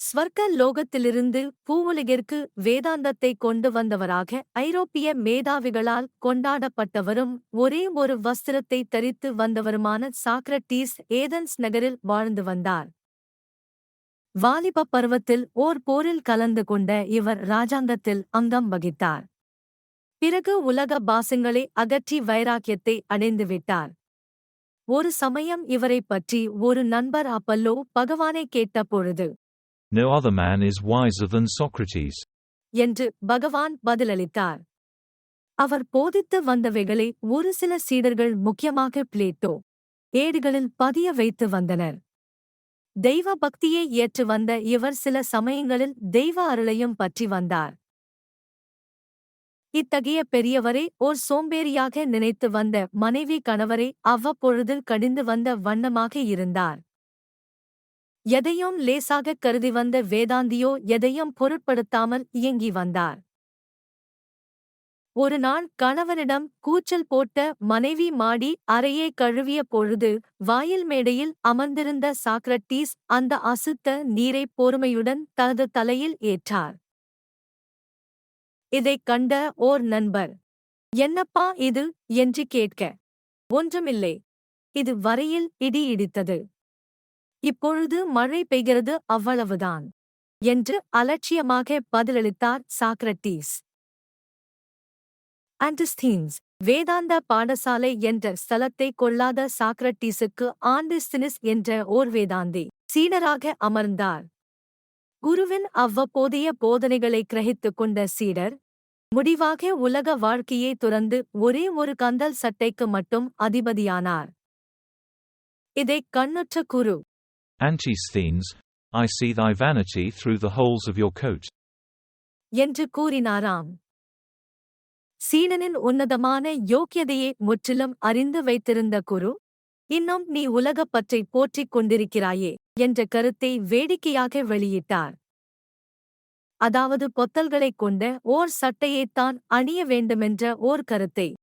ஸ்வர்க்க லோகத்திலிருந்து பூவுலகிற்கு வேதாந்தத்தை கொண்டு வந்தவராக ஐரோப்பிய மேதாவிகளால் கொண்டாடப்பட்டவரும் ஒரே ஒரு வஸ்திரத்தை தரித்து வந்தவருமான சாக்ரட்டீஸ் ஏதன்ஸ் நகரில் வாழ்ந்து வந்தார். வாலிப பருவத்தில் ஓர் போரில் கலந்து கொண்ட இவர் ராஜாங்கத்தில் அங்கம் வகித்தார். பிறகு உலக பாசங்களை அகற்றி வைராக்கியத்தை அடைந்துவிட்டார் ஒரு சமயம் இவரைப் பற்றி ஒரு நண்பர் அப்பல்லோ பகவானை கேட்டபொழுது No other man is wiser than Socrates. என்று பகவான் பதிலளித்தார். அவர் போதித்து வந்தவைகளை ஒரு சில சீடர்கள் முக்கியமாக பிளேட்டோ ஏடுகளில் பதிய வைத்து வந்தனர். தெய்வ பக்தியை ஏற்று வந்த இவர் சில சமயங்களில் தெய்வ அருளையும் பற்றி வந்தார். இத்தகைய பெரியவரை ஓர் சோம்பேறியாக நினைத்து வந்த மனைவி கணவரை அவ்வப்பொழுதில் கடிந்து வந்த வண்ணமாக இருந்தார். எதையும் லேசாகக் கருதி வந்த வேதாந்தியோ எதையும் பொருட்படுத்தாமல் இயங்கி வந்தார். ஒரு நாள் கணவனிடம் கூச்சல் போட்ட மனைவி மாடி அறையே கழுவிய பொழுது வாயில் மேடையில் அமர்ந்திருந்த சாக்ரட்டீஸ் அந்த அசுத்த நீரை பொறுமையுடன் தனது தலையில் ஏற்றார். இதைக் கண்ட ஓர் நண்பர் என்னப்பா இது? என்று கேட்க ஒன்றுமில்லை. இது வரையில் இடி இடித்தது. இப்பொழுது மழை பெய்கிறது அவ்வளவுதான் என்று அலட்சியமாக பதிலளித்தார் சாக்ரட்டீஸ். அண்டஸ்தீன்ஸ் வேதாந்த பாடசாலை என்ற ஸ்தலத்தை கொள்ளாத சாக்ரட்டீஸுக்கு ஆண்டிஸ்தினிஸ் என்ற ஓர் வேதாந்தி சீடராக அமர்ந்தார். குருவின் அவ்வப்போதைய போதனைகளை கிரகித்துக் கொண்ட சீடர் முடிவாக உலக வாழ்க்கையை துறந்து ஒரே ஒரு கந்தல் சட்டைக்கு மட்டும் அதிபதியானார். இதைக் கண்ணுற்ற குரு Antisthenes, I see thy vanity through the holes of your coat. என்று கூறினாராம். சீடனின் உன்னதமான யோக்கியதையை முற்றிலும் அறிந்து வைத்திருந்த குரு இன்னும் நீ உலகப்பற்றை போற்றிக் கொண்டிருக்கிறாயே என்ற கருத்தை வேடிக்கையாக வெளியிட்டார். அதாவது பொத்தல்களைக் கொண்ட ஓர் சட்டையைத்தான் அணிய வேண்டுமென்ற ஓர் கருத்தை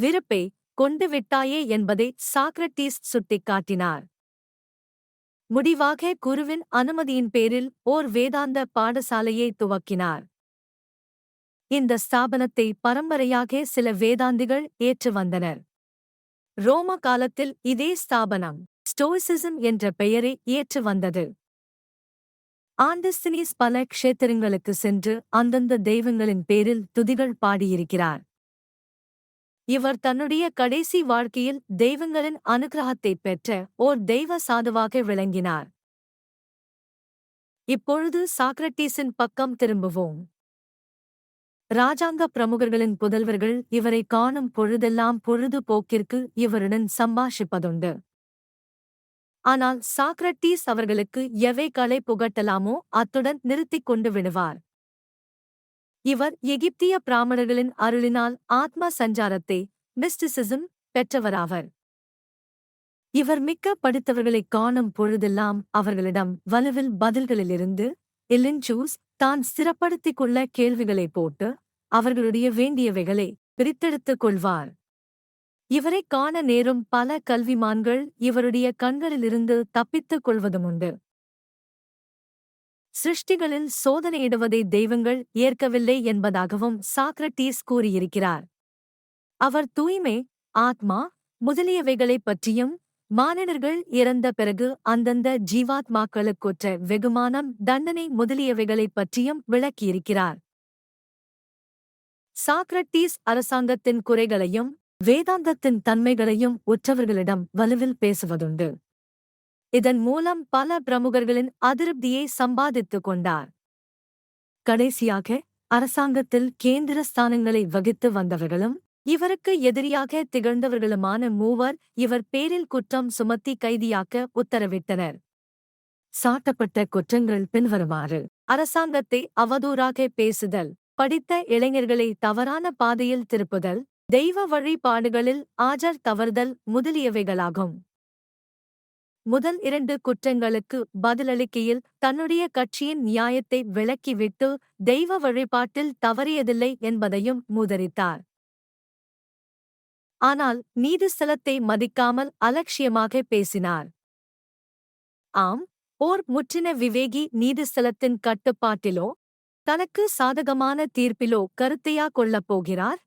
விருப்பை கொண்டு விட்டாயே என்பதை சாக்ரட்டீஸ் சுட்டிக்காட்டினார். முடிவாக குருவின் அனுமதியின் பேரில் ஓர் வேதாந்த பாடசாலையை துவக்கினார். இந்த ஸ்தாபனத்தை பரம்பரையாக சில வேதாந்திகள் ஏற்று வந்தனர். ரோம காலத்தில் இதே ஸ்தாபனம் ஸ்டோயிசிசம் என்ற பெயரை ஏற்று வந்தது. ஆண்டஸ்தினிஸ் பல க்ஷேத்திரங்களுக்கு சென்று அந்தந்த தெய்வங்களின் பேரில் துதிகள் பாடியிருக்கிறார். இவர் தன்னுடைய கடைசி வாழ்க்கையில் தெய்வங்களின் அனுகிரகத்தை பெற்ற ஓர் தெய்வ சாதுவாக விளங்கினார். இப்பொழுது சாக்ரட்டீஸின் பக்கம் திரும்புவோம். ராஜாங்க பிரமுகர்களின் புதல்வர்கள் இவரை காணும் பொழுதெல்லாம் பொழுதுபோக்கிற்கு இவருடன் சம்பாஷிப்பதுண்டு. ஆனால் சாக்ரட்டீஸ் அவர்களுக்கு எவை களை புகட்டலாமோ அத்துடன் நிறுத்திக் கொண்டு விடுவார். இவர் எகிப்திய பிராமணர்களின் அருளினால் ஆத்ம சஞ்சாரத்தை மிஸ்டிசிசம் பெற்றவராவர். இவர் மிக்க படித்தவர்களைக் காணும் பொழுதெல்லாம் அவர்களிடம் வலுவில் பதில்களிலிருந்து இலின்சூஸ் தான் ஸ்திரப்படுத்திக் கொள்ள கேள்விகளை போட்டு அவர்களுடைய வேண்டியவைகளை பிரித்தெடுத்துக் கொள்வார். இவரைக் காண நேரும் பல கல்விமான்கள் இவருடைய கண்களிலிருந்து தப்பித்துக் கொள்வதுமுண்டு. சிருஷ்டிகளில் சோதனையிடுவதை தெய்வங்கள் ஏற்கவில்லை என்பதாகவும் சாக்ரட்டீஸ் கூறியிருக்கிறார். அவர் தூய்மை ஆத்மா முதலியவைகளைப் பற்றியும் மானிடர்கள் இறந்த பிறகு அந்தந்த ஜீவாத்மாக்களுக்கொற்ற வெகுமானம் தண்டனை முதலியவைகளைப் பற்றியும் விளக்கியிருக்கிறார். சாக்ரட்டீஸ் அரசாங்கத்தின் குறைகளையும் வேதாந்தத்தின் தன்மைகளையும் உற்றவர்களிடம் வலுவில் பேசுவதுண்டு. இதன் மூலம் பல பிரமுகர்களின் அதிருப்தியை சம்பாதித்துக் கொண்டார். கடைசியாக அரசாங்கத்தில் கேந்திர ஸ்தானங்களை வகித்து வந்தவர்களும் இவருக்கு எதிரியாக திகழ்ந்தவர்களுமான மூவர் இவர் பேரில் குற்றம் சுமத்தி கைதியாக்க உத்தரவிட்டனர். சாட்டப்பட்ட குற்றங்கள் பின்வருமாறு அரசாங்கத்தை அவதூறாக பேசுதல் படித்த இளைஞர்களை தவறான பாதையில் திருப்புதல் தெய்வ வழிபாடுகளில் ஆஜர் தவறுதல் முதலியவைகளாகும். முதல் இரண்டு குற்றங்களுக்கு பதிலளிக்கையில் தன்னுடைய கட்சியின் நியாயத்தை விளக்கிவிட்டு தெய்வ வழிபாட்டில் தவறியதில்லை என்பதையும் மூதரித்தார். ஆனால் நீதிஸ்தலத்தை மதிக்காமல் அலட்சியமாக பேசினார். ஆம் ஓர் முற்றின விவேகி நீதிஸ்தலத்தின் கட்டுப்பாட்டிலோ தனக்கு சாதகமான தீர்ப்பிலோ கருத்தையா கொள்ளப் போகிறார்?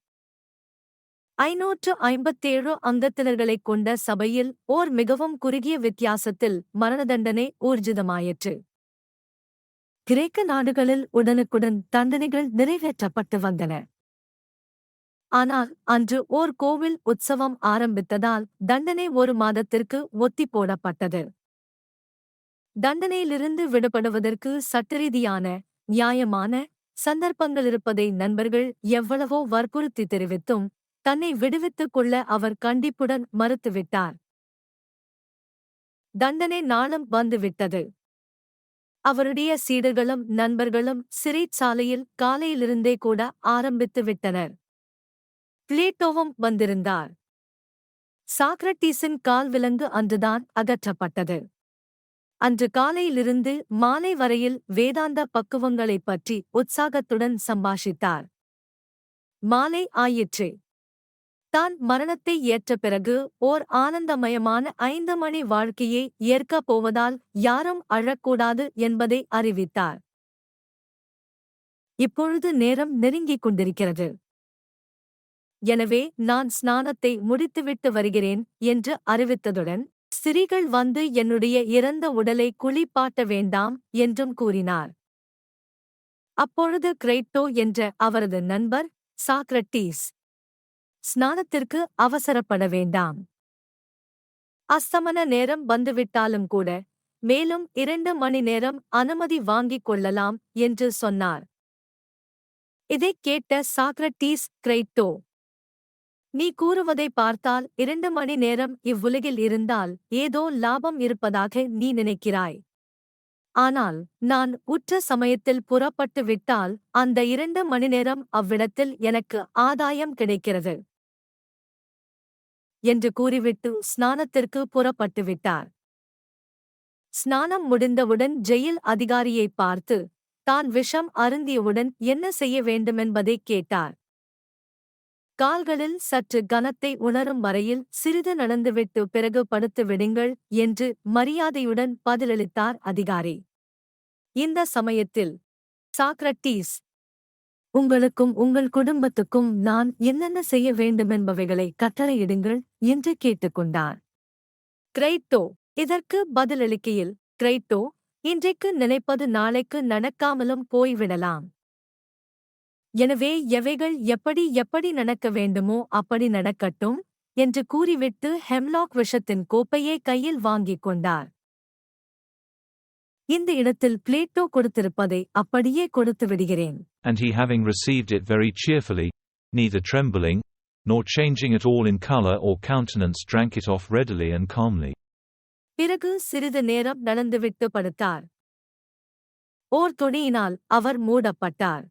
ஐநூற்று ஐம்பத்தேழு அங்கத்தினர்களைக் கொண்ட சபையில் ஓர் மிகவும் குறுகிய வித்தியாசத்தில் மரணதண்டனை ஊர்ஜிதமாயிற்று. கிரேக்க நாடுகளில் உடனுக்குடன் தண்டனைகள் நிறைவேற்றப்பட்டு வந்தன. ஆனால் அன்று ஓர் கோவில் உற்சவம் ஆரம்பித்ததால் தண்டனை ஒரு மாதத்திற்கு ஒத்தி போடப்பட்டது தண்டனையிலிருந்து விடுபடுவதற்கு சட்டரீதியான நியாயமான சந்தர்ப்பங்கள் இருப்பதை நண்பர்கள் எவ்வளவோ வற்புறுத்தி தெரிவித்தும் தன்னை விடுவித்துக் கொள்ள அவர் கண்டிப்புடன் மறுத்துவிட்டார். தண்டனை நாளும் வந்துவிட்டது. அவருடைய சீடர்களும் நண்பர்களும் சிறைச்சாலையில் காலையிலிருந்தே கூட ஆரம்பித்து விட்டனர். பிளேட்டோவும் வந்திருந்தார். சாக்ரட்டீஸின் கால் விலங்கு அன்றுதான் அகற்றப்பட்டது. அன்று காலையிலிருந்து மாலை வரையில் வேதாந்த பக்குவங்களைப் பற்றி உற்சாகத்துடன் சம்பாஷித்தார். மாலை ஆயிற்று. தான் மரணத்தை ஏற்ற பிறகு ஓர் ஆனந்தமயமான ஐந்து மணி வாழ்க்கையை ஏற்கப் போவதால் யாரும் அழக்கூடாது என்பதை அறிவித்தார். இப்பொழுது நேரம் நெருங்கிக் கொண்டிருக்கிறது. எனவே நான் ஸ்நானத்தை முடித்துவிட்டு வருகிறேன் என்று அறிவித்ததுடன் சிறிகள் வந்து என்னுடைய இறந்த உடலை குளிப்பாட்ட வேண்டாம் என்றும் கூறினார். அப்பொழுது கிரைட்டோ என்ற அவரது நண்பர் சாக்ரட்டீஸ் ஸ்நானத்திற்கு அவசரப்பட வேண்டாம். அஸ்தமன நேரம் வந்துவிட்டாலும் கூட மேலும் இரண்டு மணி நேரம் அனுமதி வாங்கிக் கொள்ளலாம் என்று சொன்னார். இதைக் கேட்ட சாக்ரட்டீஸ் கிரைட்டோ நீ கூறுவதை பார்த்தால் இரண்டு மணி நேரம் இவ்வுலகில் இருந்தால் ஏதோ லாபம் இருப்பதாக நீ நினைக்கிறாய். ஆனால் நான் உற்ற சமயத்தில் புறப்பட்டு விட்டால் அந்த இரண்டு மணி நேரம் அவ்விடத்தில் எனக்கு ஆதாயம் கிடைக்கிறது. என்று கூறிவிட்டு ஸ்நானத்திற்கு புறப்பட்டுவிட்டார் ஸ்நானம் முடிந்தவுடன் ஜெயில் அதிகாரியை பார்த்து தான் விஷம் அருந்தியவுடன் என்ன செய்ய வேண்டுமென்பதைக் கேட்டார். கால்களில் சற்று கனத்தை உணரும் வரையில் சிறிது நடந்துவிட்டு பிறகு படுத்து விடுங்கள் என்று மரியாதையுடன் பதிலளித்தார் அதிகாரி. இந்த சமயத்தில் சாக்ரட்டீஸ் உங்களுக்கும் உங்கள் குடும்பத்துக்கும் நான் என்னென்ன செய்ய வேண்டுமென்பவைகளை கட்டளையிடுங்கள் என்று கேட்டுக்கொண்டார். கிரைட்டோ இதற்கு பதிலளிக்கையில் கிரைட்டோ இன்றைக்கு நினைப்பது நாளைக்கு நடக்காமலும் போய்விடலாம். எனவே எவைகள் எப்படி எப்படி நடக்க வேண்டுமோ அப்படி நடக்கட்டும் என்று கூறிவிட்டு ஹெம்லாக் விஷத்தின் கோப்பையை கையில் வாங்கிக் கொண்டார். இந்த இடத்தில் பிளேட்டோ கொடுத்திருப்பதை அப்படியே கொடுத்து விடுகிறேன். And he having received it very cheerfully, neither trembling, nor changing at all in colour or countenance drank it off readily and calmly. பிறகு சிறிது நேரம் நடந்துவிட்டு படுத்தார் ஓர் துணியினால் அவர் மூடப்பட்டார்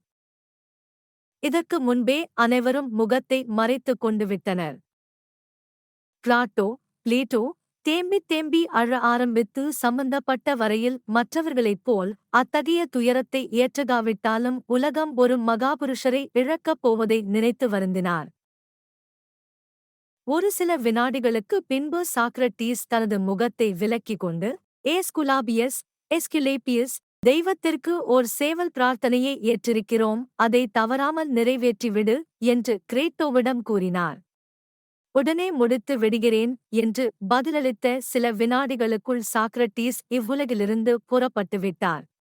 இதற்கு முன்பே அனைவரும் முகத்தை மறைத்துக் கொண்டு விட்டனர் பிளாட்டோ பிளேட்டோ தேம்பி தேம்பி அழ ஆரம்பித்து சம்பந்தப்பட்ட வரையில் மற்றவர்களைப் போல் அத்தகைய துயரத்தை ஏற்றகாவிட்டாலும் உலகம் ஒரு மகாபுருஷரை இழக்கப் போவதை நினைத்து வருந்தினார். ஒரு சில வினாடிகளுக்கு பின்பு சாக்ரட்டீஸ் தனது முகத்தை விலக்கிக் கொண்டு ஏஸ்குலாபியஸ் எஸ்கிலேபியஸ் தெய்வத்திற்கு ஓர் சேவல் பிரார்த்தனையை ஏற்றிருக்கிறோம் அதை தவறாமல் நிறைவேற்றிவிடு என்று கிரேட்டோவிடம் கூறினார். உடனே முடித்து விடுகிறேன் என்று பதிலளித்த சில வினாடிகளுக்குள் சாக்ரட்டீஸ் இவ்வுலகிலிருந்து புறப்பட்டுவிட்டார்.